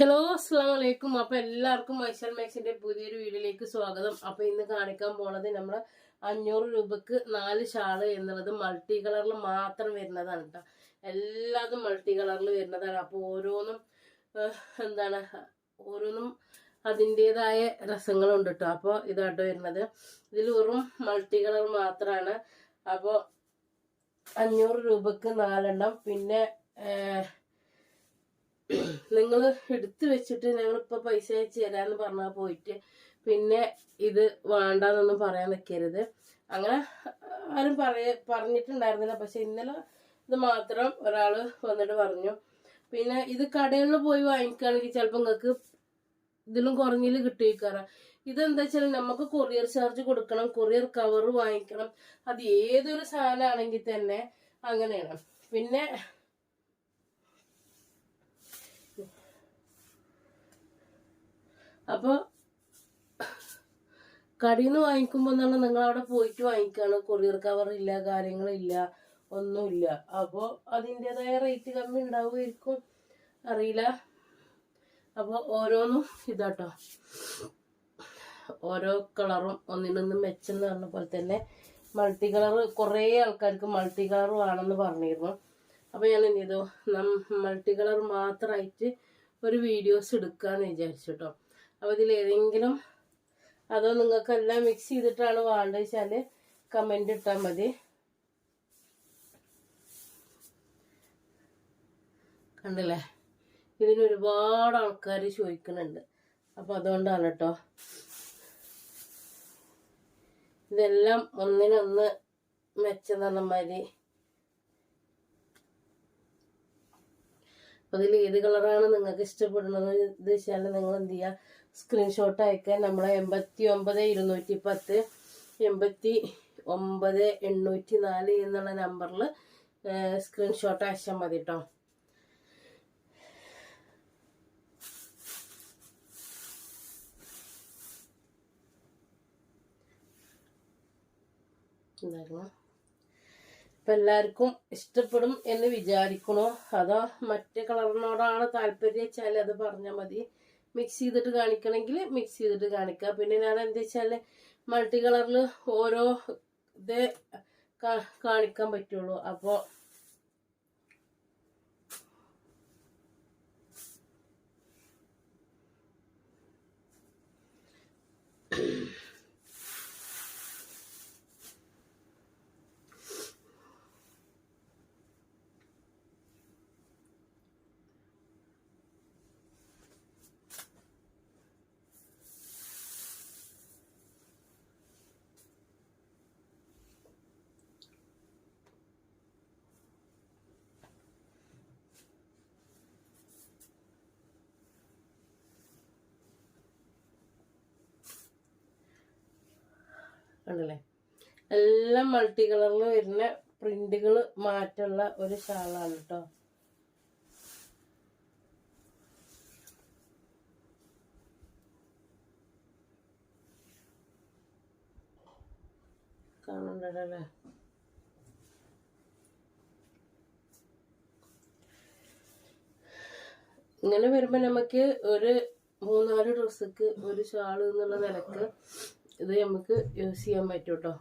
Hello അസ്സാം വലൈക്കും അപ്പൊ എല്ലാവർക്കും മൈസൽ മാക്സിന്റെ പുതിയൊരു വീഡിയോയിലേക്ക് സ്വാഗതം. അപ്പൊ ഇന്ന് കാണിക്കാൻ പോണത് നമ്മൾ അഞ്ഞൂറ് രൂപക്ക് നാല് ഷാൾ എന്നുള്ളത് മൾട്ടി കളറിൽ മാത്രം വരുന്നതാണ് കേട്ടോ എല്ലാതും മൾട്ടി കളറിൽ വരുന്നതാണ്. അപ്പൊ ഓരോന്നും എന്താണ് ഓരോന്നും അതിന്റെതായ രസങ്ങളുണ്ട് കേട്ടോ അപ്പോൾ ഇതാട്ടോ വരുന്നത്. ഇതിൽ വെറും മൾട്ടി കളർ മാത്രമാണ് അപ്പോൾ അഞ്ഞൂറ് രൂപക്ക് നാലെണ്ണം. പിന്നെ നിങ്ങൾ എടുത്തു വെച്ചിട്ട് ഞങ്ങളിപ്പോ പൈസ അയച്ചു തരാന്ന് പറഞ്ഞാൽ പോയിട്ട് പിന്നെ ഇത് വേണ്ടാന്നൊന്നും പറയാൻ നിൽക്കരുത് അങ്ങനെ ആരും പറയ പറഞ്ഞിട്ടുണ്ടായിരുന്നില്ല. പക്ഷെ ഇന്നലെ ഇത് മാത്രം ഒരാൾ വന്നിട്ട് പറഞ്ഞു. പിന്നെ ഇത് കടകളിൽ പോയി വാങ്ങിക്കുകയാണെങ്കിൽ ചിലപ്പോൾ നിങ്ങൾക്ക് ഇതിലും കുറഞ്ഞിൽ കിട്ടിയേക്കാറ്. ഇതെന്താ വെച്ചാൽ നമുക്ക് കൊറിയർ ചാർജ് കൊടുക്കണം കൊറിയർ കവർ വാങ്ങിക്കണം. അത് ഏതൊരു സാധനമാണെങ്കിൽ തന്നെ അങ്ങനെയാണ്. പിന്നെ അപ്പോൾ കടയിൽ നിന്ന് വാങ്ങിക്കുമ്പോൾ എന്താണ് നിങ്ങൾ അവിടെ പോയിട്ട് വാങ്ങിക്കാണ്. കൊറിയർ കവർ ഇല്ല കാര്യങ്ങളില്ല ഒന്നുമില്ല. അപ്പോൾ അതിന്റെതായ റേറ്റ് കമ്മി ഉണ്ടാവുമായിരിക്കും. അറിയില്ല. അപ്പോൾ ഓരോന്നും ഇതാട്ടോ. ഓരോ കളറും ഒന്നിനൊന്ന് മെച്ചെന്ന് പറഞ്ഞ പോലെ തന്നെ മൾട്ടി കളർ കുറേ ആൾക്കാർക്ക് മൾട്ടി കളർ വേണമെന്ന് പറഞ്ഞിരുന്നു. അപ്പോൾ ഞാൻ എന്ത് ചെയ്തു? മൾട്ടി കളർ മാത്രമായിട്ട് ഒരു വീഡിയോസ് എടുക്കാന്ന് വിചാരിച്ചു കേട്ടോ അപ്പോൾ ഇതിൽ ഏതെങ്കിലും അതോ നിങ്ങൾക്കെല്ലാം മിക്സ് ചെയ്തിട്ടാണ് വേണ്ടത് വെച്ചാൽ കമന്റ് ഇട്ടാൽ മതി. കണ്ടില്ലേ? ഇതിന് ഒരുപാട് ആൾക്കാർ ചോദിക്കുന്നുണ്ട്. അപ്പോൾ അതുകൊണ്ടാണ് കേട്ടോ. ഇതെല്ലാം ഒന്നിനൊന്ന് മെച്ചം തന്ന ഇതിൽ ഏത് കളറാണ് നിങ്ങൾക്ക് ഇഷ്ടപ്പെടുന്നത്? വെച്ചാൽ നിങ്ങൾ എന്ത് ചെയ്യുക സ്ക്രീൻഷോട്ട് അയക്കാൻ നമ്മളെ എൺപത്തി ഒമ്പത് ഇരുന്നൂറ്റി പത്ത് എൺപത്തി ഒമ്പത് എണ്ണൂറ്റി നാല് എന്നുള്ള നമ്പറിൽ സ്ക്രീൻഷോട്ട് അയച്ചാൽ മതി കേട്ടോ ഇപ്പം എല്ലാവർക്കും ഇഷ്ടപ്പെടും എന്ന് വിചാരിക്കണോ. അതോ മറ്റേ കളറിനോടാണ് താല്പര്യം വെച്ചാൽ അത് പറഞ്ഞാൽ മതി. മിക്സ് ചെയ്തിട്ട് കാണിക്കണമെങ്കിൽ മിക്സ് ചെയ്തിട്ട് കാണിക്കുക പിന്നെ ഞാൻ എന്താ വെച്ചാൽ മൾട്ടി കളറിൽ ഓരോ ഇത് കാണിക്കാൻ പറ്റുള്ളൂ. അപ്പോൾ കണ്ടില്ലേ? എല്ലാം മൾട്ടി കളറിൽ വരുന്ന പ്രിന്റുകൾ മാറ്റുള്ള ഒരു ഷാളാണ് കേട്ടോ കാണണ്ടല്ലേ ഇങ്ങനെ വരുമ്പോ നമുക്ക് ഒരു മൂന്നാൽ ഡ്രസ്സക്ക് ഒരു ഷാൾ എന്നുള്ള നിലയ്ക്ക് ഇത് നമുക്ക് യൂസ് ചെയ്യാൻ പറ്റും കേട്ടോ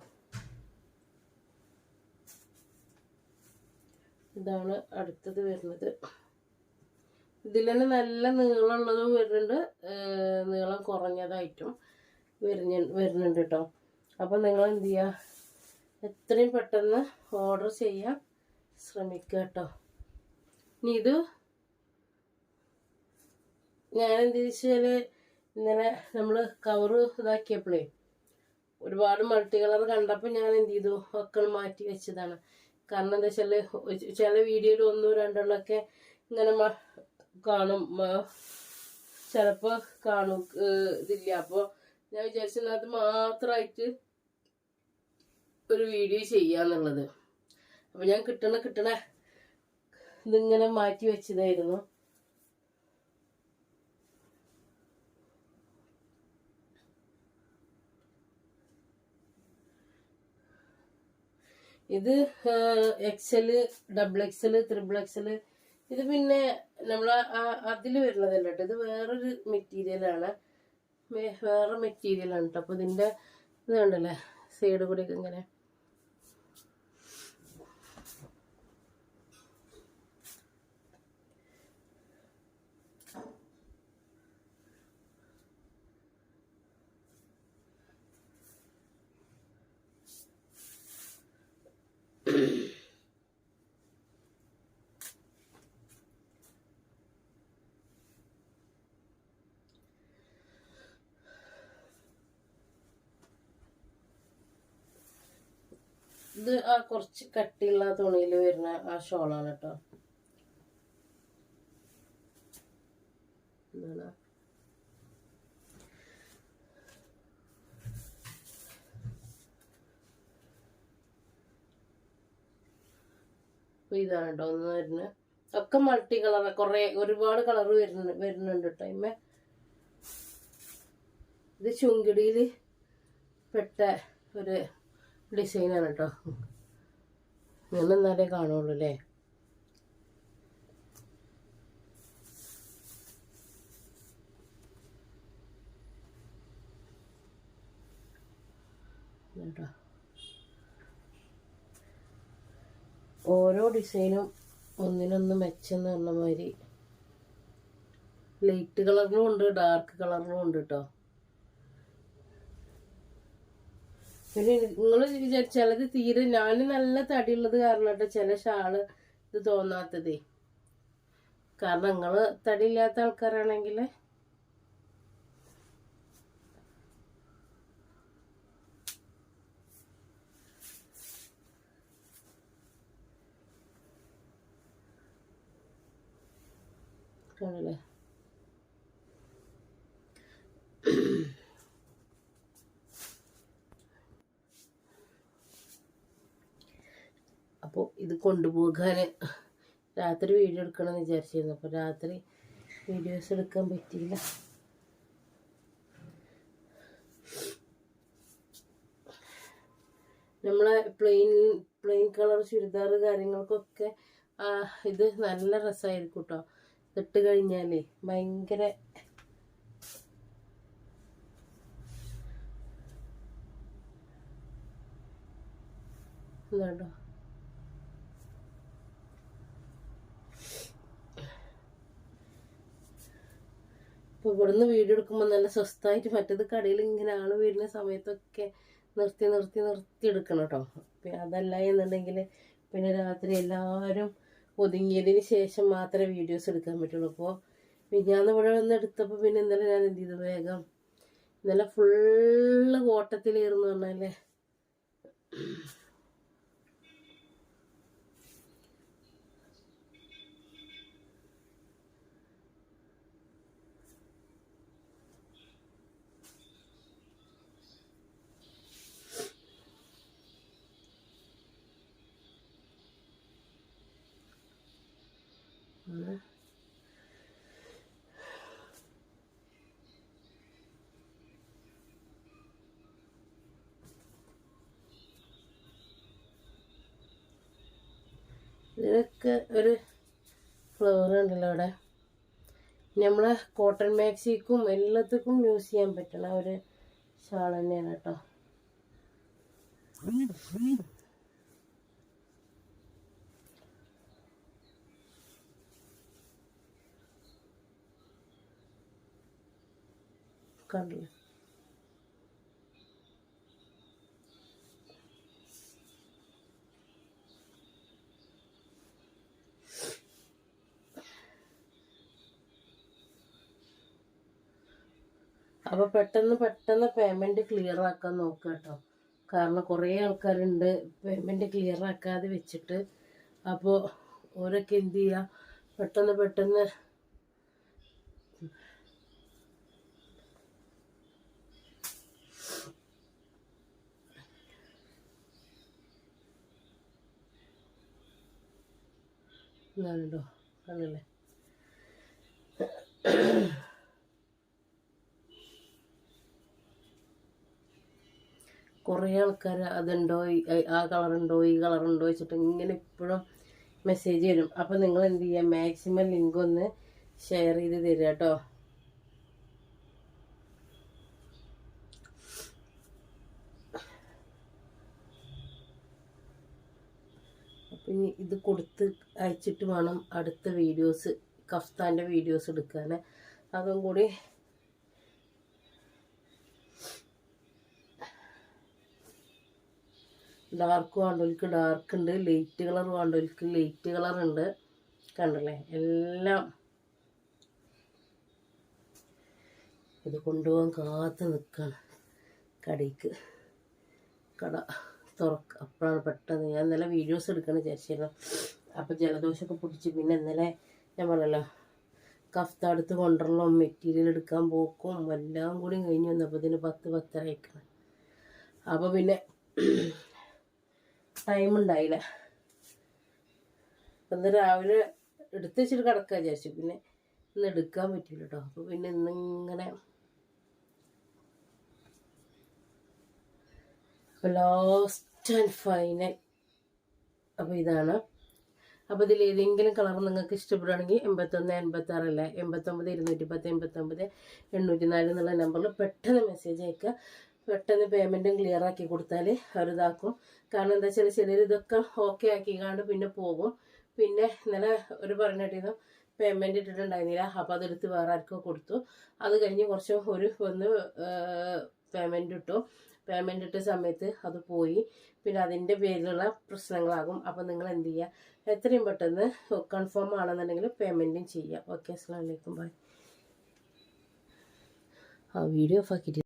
ഇതാണ് അടുത്തത് വരുന്നത്. ഇതിൽ തന്നെ നല്ല നീളമുള്ളതും വരുന്നുണ്ട്. നീളം കുറഞ്ഞതായിട്ടും വരുന്ന വരുന്നുണ്ട് കേട്ടോ അപ്പം നിങ്ങൾ എന്ത് ചെയ്യുക എത്രയും പെട്ടെന്ന് ഓർഡർ ചെയ്യാൻ ശ്രമിക്കുക കേട്ടോ ഇനി ഇത് ഞാൻ എന്ത് വെച്ചാൽ ഇന്നലെ നമ്മൾ കവറ് ഇതാക്കിയപ്പോഴേ ഒരുപാട് മൾട്ടി കളർ കണ്ടപ്പോൾ ഞാൻ എന്ത് ചെയ്തു? ഒക്കെ മാറ്റി വെച്ചതാണ്. കാരണം എന്താ വെച്ചാൽ ചില വീഡിയോയിൽ ഒന്നോ രണ്ടെണ്ണമൊക്കെ ഇങ്ങനെ കാണും. ചിലപ്പോൾ കാണും. ഇതില്ല. അപ്പോൾ ഞാൻ വിചാരിച്ചത് മാത്രമായിട്ട് ഒരു വീഡിയോ ചെയ്യാന്നുള്ളത് അപ്പോൾ ഞാൻ കിട്ടണ കിട്ടണ ഇതിങ്ങനെ മാറ്റി വെച്ചതായിരുന്നു. ഇത് excel double excel triple excel ഇത് പിന്നെ നമ്മൾ അതിൽ വരുന്നതല്ല കേട്ടോ ഇത് വേറൊരു മെറ്റീരിയലാണ് വേറെ മെറ്റീരിയലാണ് കേട്ടോ അപ്പോൾ ഇതിന്റെ ഇത് കണ്ടല്ലേ? സൈഡ് കൂടി ഇങ്ങനെ. ഇത് ആ കുറച്ച് കട്ടിയുള്ള തുണിയിൽ വരുന്ന ആ ഷോളാണ് കേട്ടോ എന്താണ് അപ്പൊ ഇതാണ് കേട്ടോ ഒന്ന് വരുന്നത് ഒക്കെ മൾട്ടി കളർ കുറേ ഒരുപാട് കളർ വരുന്ന വരുന്നുണ്ട് കേട്ടോ ഇമ്മ ഇത് ചുങ്കിടിയിൽ പെട്ട ഒരു ഡിസൈനാണ് കേട്ടോ നിങ്ങൾ എന്നാലേ കാണുള്ളൂ അല്ലേ കേട്ടോ ഓരോ ഡിസൈനും ഒന്നിനൊന്ന് മെച്ചെന്ന് പറഞ്ഞ മാതിരി. ലൈറ്റ് കളറിലും ഉണ്ട് ഡാർക്ക് കളറിലും ഉണ്ട് കേട്ടോ പിന്നെ നിങ്ങൾ ചിലത് തീരെ ഞാൻ നല്ല തടിയുള്ളത് കാരണം കേട്ടോ ചില ഷാൾ ഇത് തോന്നാത്തതേ. കാരണം നിങ്ങൾ തടിയില്ലാത്ത ആൾക്കാരാണെങ്കിൽ കാണില്ലേ അപ്പോൾ ഇത് കൊണ്ടുപോകാൻ രാത്രി വീഡിയോ എടുക്കണമെന്ന് വിചാരിച്ചിരുന്നു. അപ്പോൾ രാത്രി വീഡിയോസ് എടുക്കാൻ പറ്റിയില്ല. നമ്മളെ പ്ലെയിൻ പ്ലെയിൻ കളർ ചുരിദാർ കാര്യങ്ങൾക്കൊക്കെ ഇത് നല്ല രസമായിരിക്കും കേട്ടോ ഇട്ട് കഴിഞ്ഞാലേ ഭയങ്കര ഇതാണ്ടോ ഇപ്പൊ ഇവിടുന്ന് വീഡിയോ എടുക്കുമ്പോൾ നല്ല സ്വസ്ഥമായിട്ട് മറ്റേത് കടയിൽ ഇങ്ങനെ ആൾ വരുന്ന സമയത്തൊക്കെ നിർത്തി നിർത്തി നിർത്തി എടുക്കണം കേട്ടോ അതല്ല എന്നുണ്ടെങ്കിൽ പിന്നെ രാത്രി എല്ലാവരും ഒതുങ്ങിയതിന് ശേഷം മാത്രമേ വീഡിയോസ് എടുക്കാൻ പറ്റുള്ളൂ. അപ്പോൾ മിഞ്ഞാന്ന് ഇവിടെ വന്ന് എടുത്തപ്പോൾ പിന്നെ ഇന്നലെ ഞാൻ എന്ത് ചെയ്തു? വേഗം ഇന്നലെ ഫുള്ള് ഓട്ടത്തിലായിരുന്നു പറഞ്ഞാലേ. ഇതിനൊക്കെ ഒരു ഫ്ലവർ ഉണ്ടല്ലോ അവിടെ. നമ്മളെ കോട്ടൺ മാക്സിക്കും എല്ലാത്തിക്കും യൂസ് ചെയ്യാൻ പറ്റണ ഒരു ഷാൾ തന്നെയാണ് കേട്ടോ. കണ്ടില്ലേ? അപ്പോൾ പെട്ടെന്ന് പെട്ടെന്ന് പേയ്മെന്റ് ക്ലിയർ ആക്കാൻ നോക്കുക കേട്ടോ കാരണം കുറേ ആൾക്കാരുണ്ട് പേയ്മെന്റ് ക്ലിയർ ആക്കാതെ വെച്ചിട്ട്. അപ്പോൾ ഓരൊക്കെ എന്ത് ചെയ്യുക പെട്ടെന്ന് പെട്ടെന്ന് ഇതാണല്ലോ കണ്ടില്ലേ? കുറേ ആൾക്കാർ അതുണ്ടോ? ആ കളറുണ്ടോ? ഈ കളറുണ്ടോ വെച്ചിട്ട് ഇങ്ങനെ ഇപ്പോഴും മെസ്സേജ് വരും. അപ്പോൾ നിങ്ങൾ എന്ത് ചെയ്യുക മാക്സിമം ലിങ്ക് ഒന്ന് ഷെയർ ചെയ്ത് തരിക കേട്ടോ അപ്പം ഇനി ഇത് കൊടുത്ത് അയച്ചിട്ട് വേണം അടുത്ത വീഡിയോസ് കഫ്താന്റെ വീഡിയോസ് എടുക്കാൻ അതും കൂടി ഡാർക്ക് വേണ്ടവർക്ക് ഡാർക്ക് ഉണ്ട് ലൈറ്റ് കളർ വേണ്ടവർക്ക് ലൈറ്റ് കളർ ഉണ്ട്. കണ്ടല്ലേ? എല്ലാം ഇത് കൊണ്ടുപോകാൻ കാത്തു നിൽക്കണം കടയ്ക്ക്. കട തുറക്ക. അപ്പോഴാണ് പെട്ടെന്ന് ഞാൻ ഇന്നലെ വീഡിയോസ് എടുക്കണം വിചാരിച്ചിരുന്നു. അപ്പോൾ ജലദോഷമൊക്കെ പിടിച്ച് പിന്നെ ഇന്നലെ ഞാൻ പറഞ്ഞല്ലോ കഫ്ത അടുത്ത് കൊണ്ടുവരണം മെറ്റീരിയൽ എടുക്കാൻ പോക്കും എല്ലാം കൂടി കഴിഞ്ഞ് വന്നപ്പോൾ ഇതിന് പത്ത് പത്തര അയക്കണം അപ്പോൾ പിന്നെ ടൈം ഉണ്ടായില്ല. ഇന്ന് രാവിലെ എടുത്ത് വെച്ചിട്ട് കിടക്കാൻ വിചാരിച്ചു. പിന്നെ ഇന്ന് എടുക്കാൻ പറ്റില്ല കേട്ടോ അപ്പോൾ പിന്നെ ഇന്നിങ്ങനെ ലാസ്റ്റ് ആൻഡ് ഫൈനൽ അപ്പോൾ ഇതാണ്. അപ്പോൾ ഇതിൽ ഏതെങ്കിലും കളർ നിങ്ങൾക്ക് ഇഷ്ടപ്പെടുകയാണെങ്കിൽ എൺപത്തൊന്ന് എൺപത്തി അല്ലേ? എൺപത്തൊമ്പത് ഇരുന്നൂറ്റി പത്ത് എൺപത്തൊമ്പത് എണ്ണൂറ്റി നാല് എന്നുള്ള നമ്പറിൽ പെട്ടെന്ന് മെസ്സേജ് അയക്കുക. പെട്ടെന്ന് പേയ്മെന്റും ക്ലിയർ ആക്കി കൊടുത്താൽ അവരിതാക്കും കാരണം എന്താ വെച്ചാൽ ചിലർ ഇതൊക്കെ ഓക്കെ ആക്കിക്കാണ്ട് പിന്നെ പോകും. പിന്നെ ഇന്നലെ ഒരു പറഞ്ഞിട്ടിരുന്നു പേയ്മെന്റ് ഇട്ടിട്ടുണ്ടായിരുന്നില്ല. അപ്പോൾ അതെടുത്ത് വേറെ ആർക്കോ കൊടുത്തു. അത് കഴിഞ്ഞ് കുറച്ച് ഒരു ഒന്ന് പേയ്മെന്റ് ഇട്ടു. പേയ്മെന്റ് ഇട്ട സമയത്ത് അത് പോയി. പിന്നെ അതിന്റെ പേരിലുള്ള പ്രശ്നങ്ങളാകും. അപ്പോൾ നിങ്ങൾ എന്ത് ചെയ്യുക എത്രയും പെട്ടെന്ന് കൺഫേം ആണെന്നുണ്ടെങ്കിൽ പേയ്മെന്റും ചെയ്യുക ഓക്കെ അസ്സാം വലൈക്കും ബൈ ആ വീഡിയോ ഓഫ് ആക്കിയിട്ട്